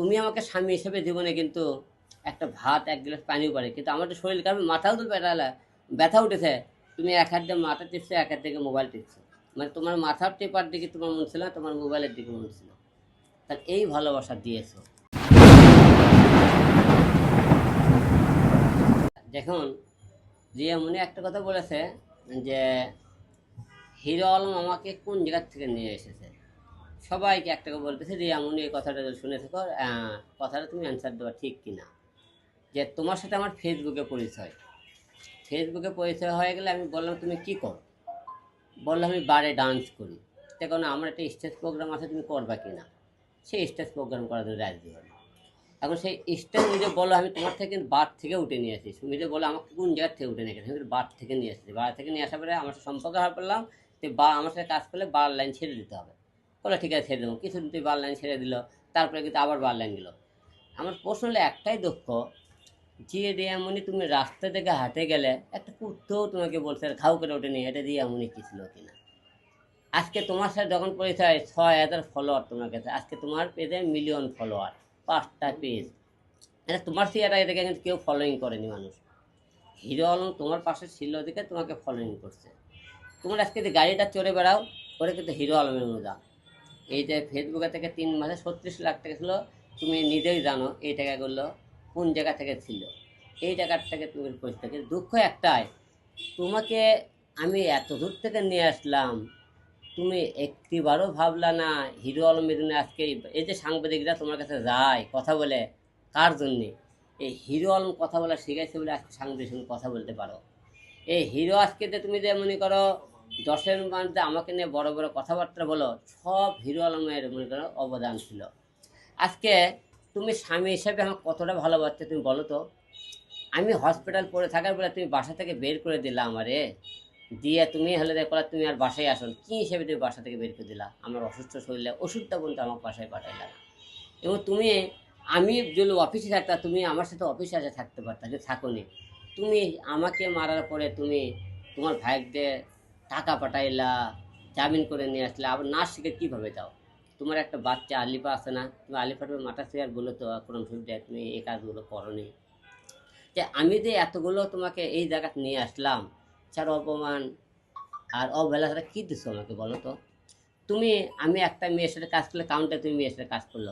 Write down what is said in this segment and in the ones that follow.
তুমি আমাকে স্বামী হিসেবে জীবনে কিন্তু একটা ভাত এক গ্লাস পানিও পারে কিন্তু আমার তো শরীর কারণ মাথাও তো ব্যথা ব্যথা উঠেছে। তুমি এক হাত দিয়ে মাথা টিপছো, এক হাত থেকে মোবাইল টিপছো। মানে তোমার মাথার টেপার দিকে তোমার মন ছিল তোমার মোবাইলের দিকে মন ছিল তাহলে এই ভালোবাসা দিয়েছ। দেখুন রিয়া মনে একটা কথা বলেছে যে, হিরো আলম আমাকে কোন জায়গার থেকে নিয়ে এসেছে? সবাইকে একটা করে বলতেছে রিয়া মনে এই কথাটা শুনে থাকো কথাটা তুমি অ্যান্সার দেওয়া ঠিক কিনা? যে তোমার সাথে আমার ফেসবুকে পরিচয়। ফেসবুকে পরিচয় হয়ে গেলে আমি বললাম, তুমি কি করো? বললাম আমি বারে ডান্স করি। দেখুন আমার একটা স্টেজ প্রোগ্রাম আছে, তুমি করবা কি না সেই স্টেজ প্রোগ্রাম করার জন্য রাজি হলো। এখন সেই স্টেজ নিজে বলো আমি তোমার থেকে বার থেকে উঠে নিয়ে আসি। নিজে বলো আমাকে কোন জায়গার থেকে উঠে নিয়ে গেছে? বার থেকে নিয়ে আসছি। বার থেকে নিয়ে আসার পরে আমার সম্পর্ক হওয়ার পড়লাম যে বা, আমার সাথে কাজ করলে বার লাইন ছেড়ে দিতে হবে। বলে, ঠিক আছে, ছেড়ে দেবো। কিছুদিন তুই বার লাইন ছেড়ে দিল। তারপরে কিন্তু আবার বার লাইন দিল আমার প্রশ্ন হলো, একটাই দুঃখ যে রিয়ামণি তুমি রাস্তা থেকে হাঁটে গেলে একটা কুত্তেও তোমাকে বলছে খাও করে ওঠে নি এটা রিয়ামণি কি ছিল কিনা? আজকে তোমার সাথে যখন পরিচয়, ছয় হাজার ফলোয়ার তোমার কাছে। আজকে তোমার পেজে মিলিয়ন ফলোয়ার পাঁচটা পেজ। এটা তোমার চেয়ারা এটাকে কিন্তু কেউ ফলোয়িং করেনি মানুষ। হিরো আলম তোমার পাশে ছিল দিকে তোমাকে ফলোয়িং করছে। তোমার আজকে যে গাড়িটা চড়ে বেড়াও, ওটা কিন্তু হিরো আলমের অনুদান এই যে ফেসবুকে থেকে তিন মাসে ছত্রিশ লাখ টাকা ছিল, তুমি নিজেই জানো এই টাকাগুলো কোন জায়গা থেকে ছিল। এই জায়গার থেকে তুমি পরিস্থিতি কিন্তু দুঃখ একটাই, তোমাকে আমি এত দূর থেকে নিয়ে আসলাম, তুমি একটিবারও ভাবলা না হিরো আলমের জন্য আজকে এই- এই যে সাংবাদিকরা তোমার কাছে যায় কথা বলে, কার জন্যে? এই হিরো আলম কথা বলা শিখেছে বলে আজকে সাংবাদিক সঙ্গে কথা বলতে পারো। এই হিরো আজকে যে তুমি যে মনে করো দশের মধ্যে আমাকে নিয়ে বড় বড় কথাবার্তা বলো, সব হিরো আলমের মনে করো অবদান ছিল। আজকে তুমি স্বামী হিসেবে আমার কতটা ভালোবাসছে তুমি বলো তো। আমি হসপিটাল পড়ে থাকার বলে তুমি বাসা থেকে বের করে দিলা আমারে। দিয়ে তুমি হলে দেখো তুমি আর বাসায় আসো কী হিসেবে তুমি বাসা থেকে বের করে দিলা? আমার অসুস্থ শরীরে ওষুধটা পর্যন্ত আমার বাসায় পাঠাইলা এবং তুমি, আমি যদি অফিসে থাকতাম, তুমি আমার সাথে অফিসে আসে থাকতে পারতা, যে থাকোনি। তুমি আমাকে মারার পরে তুমি তোমার ভাইদের টাকা পাঠাইলা, জামিন করে নিয়ে আসলে, আবার নাচ শিখে কীভাবে যাও? তোমার একটা বাচ্চা আলিফা আছে না? তুমি আলিফাটা মাটা শেয়ার বলে তো, কোরআন শরীফে তুমি এই কাজগুলো করনি। যে আমি যে এতগুলো তোমাকে এই জায়গাতে নিয়ে আসলাম, ছাড় অপমান আর অবহেলাটা কী দিচ্ছ আমাকে বলো তো? তুমি, আমি একটা মেয়ের সাথে কাজ করলে কাউন্টে তুমি মেয়ের সাথে কাজ করল।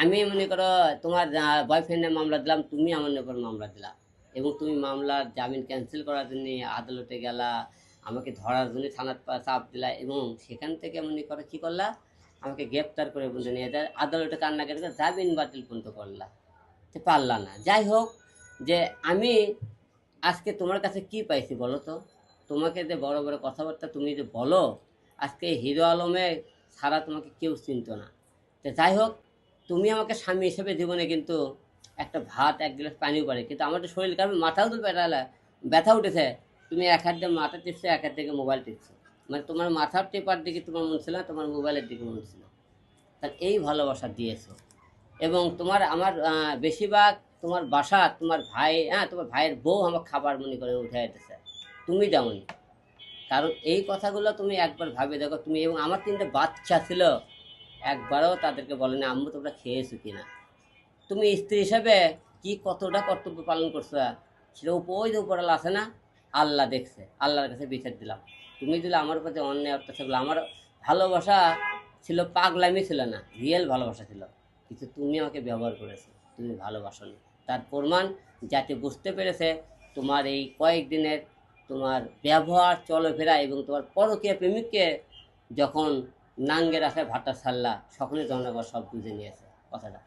আমি মনে করো, তোমার বয়ফ্রেন্ডের মামলা দিলাম, তুমি আমার উপর মামলা দিলা। এবং তুমি মামলার জামিন ক্যান্সেল করার জন্য আদালতে গেলা আমাকে ধরার জন্য থানার পা- চাপ দিলা এবং সেখান থেকে মনে করো, কী করলা? আমাকে গ্রেপ্তার করে পর্যন্ত নিয়ে যায়, আদালতে কান্না কেটে জামিন বাতিল পর্যন্ত করলা। তো পারলা না। যাই হোক, যে আমি আজকে তোমার কাছে কি পাইছি বলো তো? তোমাকে যে বড় বড় কথাবার্তা তুমি যে বলো, আজকে হিরো আলমে ছাড়া তোমাকে কেউ চিনত না। তো যাই হোক, তুমি আমাকে স্বামী হিসেবে জীবনে কিন্তু একটা ভাত, এক গ্লাস পানিও পারে কিন্তু আমার তো শরীর কারণ মাথাও তো ব্যথা ব্যথা উঠেছে। তুমি এক হাত দিয়ে মাথা টিপছো, এক হাত থেকে মোবাইল টিপছো। মানে তোমার মাথার টেপার দিকে তোমার মন ছিল না, তোমার মোবাইলের দিকে মন ছিল। তাহলে এই ভালোবাসা দিয়েছ। এবং তোমার, আমার বেশিরভাগ তোমার বাসা, তোমার ভাই হ্যাঁ তোমার ভাইয়ের বউ আমার খাবার মনে করে উঠে যেতেছে তুমি যেমনই কারণ এই কথাগুলো তুমি একবার ভাবে দেখো, তুমি এবং আমার তিনটে বাচ্চা ছিল, একবারও তাদেরকে বলেনি আম্মু, তোমরা খেয়েছো কিনা? তুমি স্ত্রী হিসাবে কি কতটা কর্তব্য পালন করছ? সেটা উপ- ওই যে উপরাল আছে না? আল্লাহ দেখছে, আল্লাহর কাছে বিচার দিলাম। তুমি দিলে আমার প্রতি অন্যায় অত্যাচার করলে আমার ভালোবাসা ছিল, পাগলামি ছিল না রিয়েল ভালোবাসা ছিল। কিন্তু তুমি আমাকে ব্যবহার করেছ, তুমি ভালোবাসো তার প্রমাণ যাতে বুঝতে পেরেছে, তোমার এই কয়েকদিনের তোমার ব্যবহার, চলাফেরা এবং তোমার পরকীয় প্রেমিককে যখন নাঙ্গের আশায় ভাটা ছাড়লা সকলে জনগণ সব বুঝে নিয়েছে। কথাটা